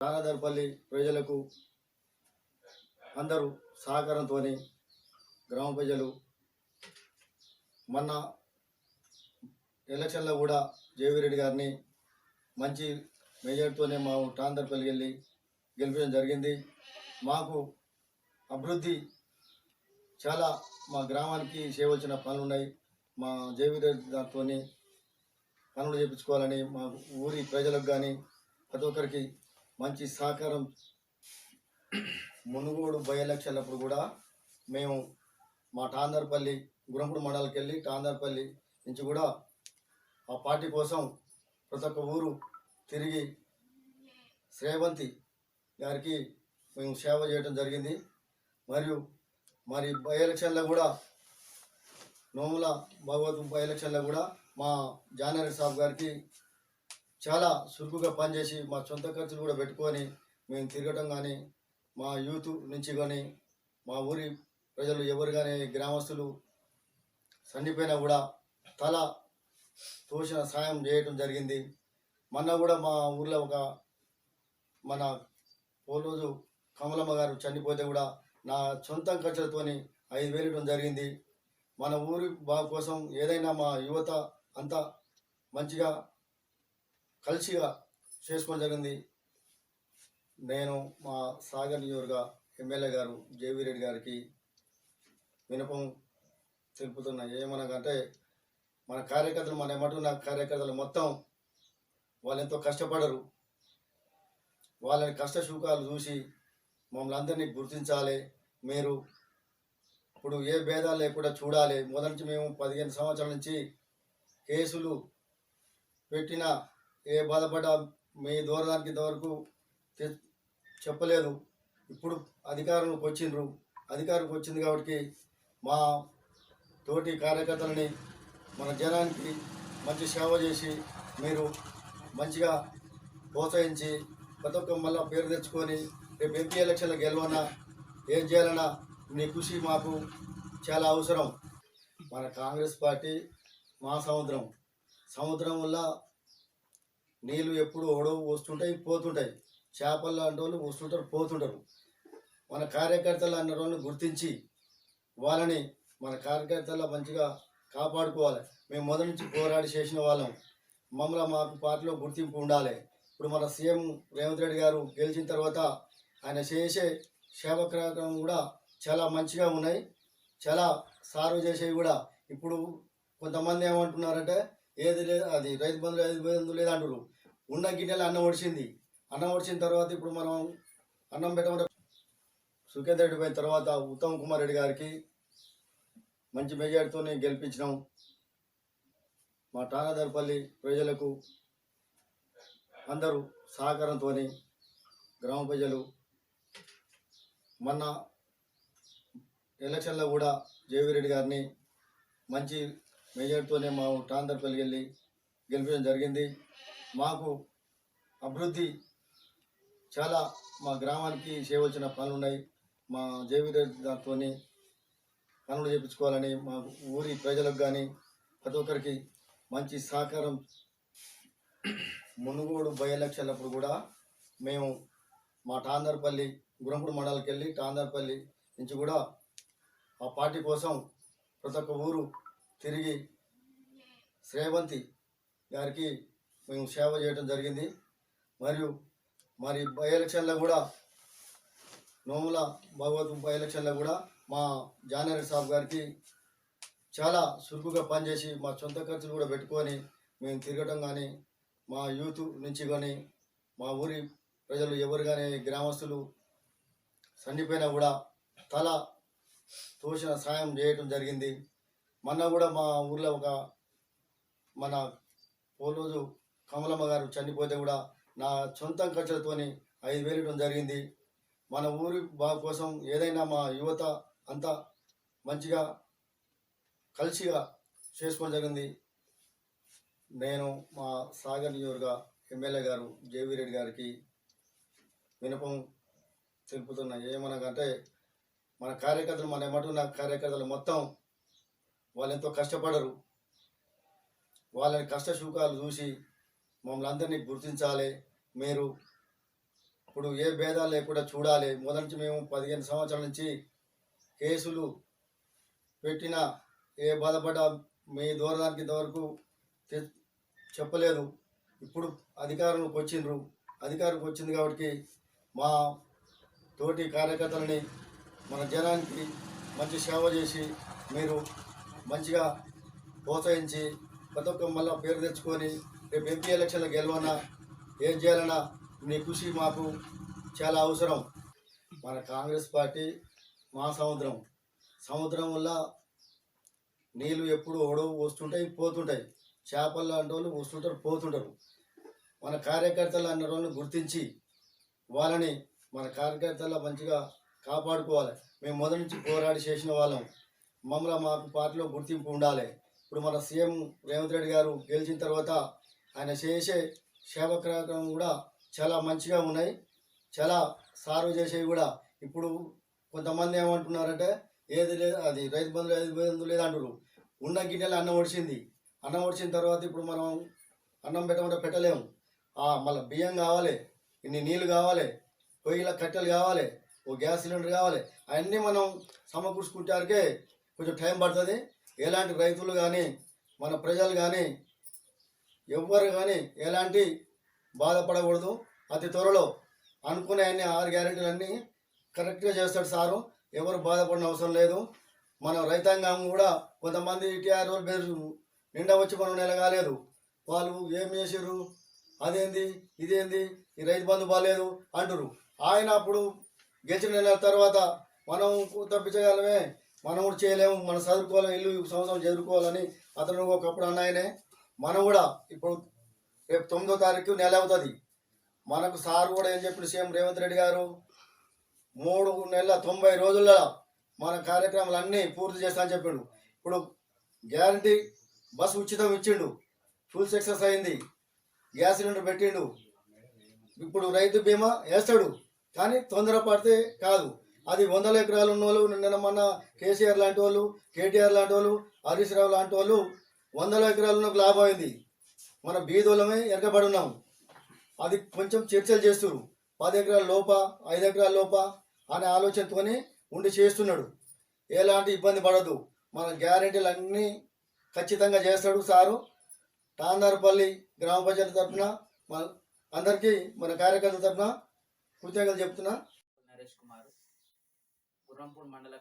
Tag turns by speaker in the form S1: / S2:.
S1: రానదర్పల్లి ప్రజలకు అందరూ సహకారంతో గ్రామ ప్రజలు మొన్న ఎలక్షన్లో కూడా జయవీరెడ్డి గారిని మంచి మెజార్టీతోనే మా టాందర్పల్లి వెళ్ళి గెలిపించడం జరిగింది. మాకు అభివృద్ధి చాలా మా గ్రామానికి చేయవలసిన పనులు ఉన్నాయి. మా జయవీరెడ్డి దాంతో పనులు చేయించుకోవాలని మా ఊరి ప్రజలకు కానీ ప్రతి ఒక్కరికి మంచి సహకారం మునుగోడు బై ఎలక్షన్లప్పుడు కూడా మేము మా టాందర్పల్లి గురంపుడు మండలికి వెళ్ళి టాందర్పల్లి నుంచి కూడా ఆ పార్టీ కోసం ప్రతి ఒక్క ఊరు తిరిగి శ్రేవంతి గారికి మేము సేవ చేయడం జరిగింది. మరియు మరి బై ఎలక్షన్లో కూడా నోముల భగవత్ బై ఎలక్షన్లో కూడా మా జానరి సాబ్ గారికి చాలా చురుకుగా పనిచేసి మా సొంత ఖర్చులు కూడా పెట్టుకొని మేము తిరగటం కానీ మా యూత్ నుంచి కానీ మా ఊరి ప్రజలు ఎవరు కానీ గ్రామస్తులు చనిపోయినా కూడా తల తోసిన సాయం చేయటం జరిగింది. మొన్న కూడా మా ఊర్లో ఒక మన పోలోజు కమలమ్మ గారు చనిపోతే కూడా నా సొంత ఖర్చులతోని ఐదు వేలు ఇవ్వడం జరిగింది. మన ఊరి బాగు కోసం ఏదైనా మా యువత అంతా మంచిగా కలిసిగా చేసుకోవడం జరిగింది. నేను మా సాగర్ నియోజక ఎమ్మెల్యే గారు జేవీ రెడ్డి గారికి వినపం తెలుపుతున్నా. ఏమనగంటే మన కార్యకర్తలు మన ఏమంటున్న కార్యకర్తలు మొత్తం వాళ్ళు ఎంతో కష్టపడరు. వాళ్ళని కష్ట సుఖాలు చూసి మమ్మల్ని అందరినీ గుర్తించాలి. మీరు ఇప్పుడు ఏ భేదాలు లేకుండా చూడాలి. మొదటి నుంచి మేము పదిహేను సంవత్సరాల నుంచి కేసులు పెట్టిన ఏ బాధపడ్డా మీ దూరదానికి ఇంతవరకు చెప్పలేదు. ఇప్పుడు అధికారంలోకి వచ్చిండ్రు. అధికారంకి వచ్చింది కాబట్టి మా తోటి కార్యకర్తలని మన జనానికి మంచి సేవ చేసి మీరు మంచిగా ప్రోత్సహించి ప్రతి ఒక్క మళ్ళీ పేరు తెచ్చుకొని రేపు ఎంపీ ఎలక్షన్లో గెలవన్నా ఏం చేయాలన్నా మీ కృషి మాకు చాలా అవసరం. మన కాంగ్రెస్ పార్టీ మా సముద్రం సముద్రం వల్ల నీళ్ళు ఎప్పుడు ఒడవు వస్తుంటాయి పోతుంటాయి. చేపలు లాంటి వాళ్ళు వస్తుంటారు పోతుంటారు. మన కార్యకర్తలు అన్న వాళ్ళని గుర్తించి వాళ్ళని మన కార్యకర్తల మంచిగా కాపాడుకోవాలి. మేము మొదటి నుంచి పోరాడి చేసిన వాళ్ళం. మమ్మల్ని మాకు పార్టీలో గుర్తింపు ఉండాలి. ఇప్పుడు మన సీఎం రేవంత్ రెడ్డి గారు గెలిచిన తర్వాత ఆయన చేసే సేవ కార్యక్రమం కూడా చాలా మంచిగా ఉన్నాయి. చాలా సార్వ చేసేవి కూడా. ఇప్పుడు కొంతమంది ఏమంటున్నారంటే ఏది లేదు అది రైతు బంధు రైతు బంధువులు లేదు అంటారు ఉన్న గిన్నెలు అన్నం ఒడిచింది అన్నం ఒడిచిన తర్వాత ఇప్పుడు మనం అన్నం పెట్టమంటే సుఖేందర్ రెడ్డి పోయిన తర్వాత ఉత్తమ్ కుమార్ రెడ్డి గారికి మంచి మెజార్టీతోనే గెలిపించినాం. మా టానాదర్పల్లి ప్రజలకు అందరూ సహకారంతో గ్రామ ప్రజలు మొన్న ఎలక్షన్లో కూడా జేవిరెడ్డి గారిని మంచి మెజార్టీతోనే మా టాందర్పల్లికి వెళ్ళి గెలిపించడం జరిగింది. మాకు అభివృద్ధి చాలా మా గ్రామానికి చేయవలసిన పనులు ఉన్నాయి మా జేవిరెడ్డి దాంతో పనులు చేయించుకోవాలని మా ఊరి ప్రజలకు కానీ ప్రతి ఒక్కరికి మంచి సహకారం మునుగోడు బై ఎలక్షన్లప్పుడు కూడా మేము మా టాందర్పల్లి గురంపుడు మండలికి వెళ్ళి టాందర్పల్లి నుంచి కూడా ఆ పార్టీ కోసం ప్రతి ఒక్క ఊరు తిరిగి శ్రేవంతి గారికి మేము సేవ చేయడం జరిగింది. మరియు మరి బై ఎలక్షన్లో కూడా నోముల భగవత్ బై ఎలక్షన్లో కూడా మా జానరీ సాబ్ గారికి చాలా చురుకుగా పనిచేసి మా సొంత ఖర్చులు కూడా పెట్టుకొని మేము తిరగటం కానీ మా యూత్ నుంచి కానీ మా ఊరి ప్రజలు ఎవరు కానీ గ్రామస్తులు సండిపోయినా కూడా తల తోచిన సాయం చేయటం జరిగింది. మొన్న కూడా మా ఊర్లో ఒక మన పోలోజు కమలమ్మ గారు చనిపోతే కూడా నా సొంత ఖర్చులతోని ఐదు వేలు ఇవ్వడం జరిగింది. మన ఊరి బా కోసం ఏదైనా మా యువత అంతా మంచిగా కలిసిగా చేసుకోవడం జరిగింది. నేను మా సాగర్ నియోజక ఎమ్మెల్యే గారు జేవీ రెడ్డి గారికి వినపం తెలుపుతున్నా. ఏమనగంటే మన కార్యకర్తలు మన ఏమంటున్న కార్యకర్తలు మొత్తం వాళ్ళు ఎంతో కష్టపడరు. వాళ్ళని కష్ట సుఖాలు చూసి మమ్మల్ని అందరినీ గుర్తించాలి. మీరు ఇప్పుడు ఏ భేదాలు లేకుండా చూడాలి. మొదటి నుంచి మేము పదిహేను సంవత్సరాల నుంచి కేసులు పెట్టిన ఏ బాధపడ్డా మీ దూరదానికి ఇంతవరకు చెప్పలేదు. ఇప్పుడు అధికారంలోకి వచ్చిండ్రు. అధికారంకి వచ్చింది కాబట్టి మా తోటి కార్యకర్తలని మన జనానికి మంచి సేవ చేసి మీరు మంచిగా ప్రోత్సహించి ప్రతి ఒక్క మళ్ళీ పేరు తెచ్చుకొని రేపు ఎంపీ ఎలక్షన్లో గెలవన్నా ఏం చేయాలన్నా మీ కృషి మాకు చాలా అవసరం. మన కాంగ్రెస్ పార్టీ మా సముద్రం సముద్రం వల్ల నీళ్ళు ఎప్పుడు ఒడవు వస్తుంటాయి పోతుంటాయి. చేపలు లాంటి వాళ్ళు వస్తుంటారు పోతుంటారు. మన కార్యకర్తలు అన్న వాళ్ళని గుర్తించి వాళ్ళని మన కార్యకర్తల మంచిగా కాపాడుకోవాలి. మేము మొదటి నుంచి పోరాడి చేసిన వాళ్ళం. మమ్మల్ని మాకు పార్టీలో గుర్తింపు ఉండాలి. ఇప్పుడు మన సీఎం రేవంత్ రెడ్డి గారు గెలిచిన తర్వాత ఆయన చేసే సేవ కార్యక్రమం కూడా చాలా మంచిగా ఉన్నాయి. చాలా సార్వ్ చేసేవి కూడా. ఇప్పుడు కొంతమంది ఏమంటున్నారంటే ఏది లేదు అది రైతు బంధువులు రైతు బంధువులు లేదంటారు ఉన్న గిన్నెలు అన్నం ఒడిచింది అన్నం ఒడిచిన తర్వాత ఇప్పుడు మనం అన్నం పెట్టమంటే పెట్టలేము. మళ్ళీ బియ్యం కావాలి ఇన్ని నీళ్ళు కావాలి పొయ్యిల కట్టెలు కావాలి ఓ గ్యాస్ సిలిండర్ కావాలి అవన్నీ మనం సమకూర్చుకుంటారకే కొంచెం టైం పడుతుంది. ఎలాంటి రైతులు కానీ మన ప్రజలు కానీ ఎవ్వరు కానీ ఎలాంటి బాధపడకూడదు. అతి త్వరలో అనుకునే అన్ని ఆరు గ్యారెంటీలు అన్నీ కరెక్ట్గా చేస్తాడు సారు. ఎవరు బాధపడిన అవసరం లేదు. మన రైతాంగం కూడా కొంతమంది టీఆర్ పేరు నిండా వచ్చి మనం నిలగాలేదు. వాళ్ళు ఏం చేసారు అదేంది? ఇదేంది? ఈ రైతు బంధు బాగాలేదు అంటారు ఆయన అప్పుడు గెలిచిన నెల తర్వాత మనం తప్పించగలమే. మనం కూడా చేయలేము మనం చదువుకోవాలి ఇల్లు సంవత్సరం చదువుకోవాలని అతను ఒకప్పుడు అన్నాయనే మనం కూడా ఇప్పుడు రేపు తొమ్మిదో తారీఖు నెల అవుతుంది. మనకు సార్ కూడా ఏం చెప్పిన సీఎం రేవంత్ రెడ్డి గారు? మూడు నెలల తొంభై రోజుల్లో మన కార్యక్రమాలు అన్నీ పూర్తి చేస్తా అని చెప్పిండు. ఇప్పుడు గ్యారంటీ బస్సు ఉచితం ఇచ్చిండు. ఫుల్ సక్సెస్ అయింది. గ్యాస్ సిలిండర్ పెట్టిండు. ఇప్పుడు రైతు బీమా వేస్తాడు. కానీ తొందరపడితే కాదు. అది వందల ఎకరాలు ఉన్న వాళ్ళు నిన్న మన కేసీఆర్ లాంటి వాళ్ళు కేటీఆర్ లాంటి వాళ్ళు హరీష్ రావు లాంటి వాళ్ళు వందల ఎకరాలు లాభం అయింది. మన బీదోళమే వెనకబడి ఉన్నాం. అది కొంచెం చర్చలు చేస్తున్నారు పది ఎకరాల లోప ఐదు ఎకరాల లోప అనే ఆలోచనతోని ఉండి చేస్తున్నాడు. ఎలాంటి ఇబ్బంది పడదు మన గ్యారెంటీలు అన్నీ ఖచ్చితంగా చేస్తాడు సారు. తాందారపల్లి గ్రామ పంచాయతీ తరఫున మన అందరికీ మన కార్యకర్తల తరఫున కృతజ్ఞతలు చెప్తున్నా.
S2: నరేష్ మండల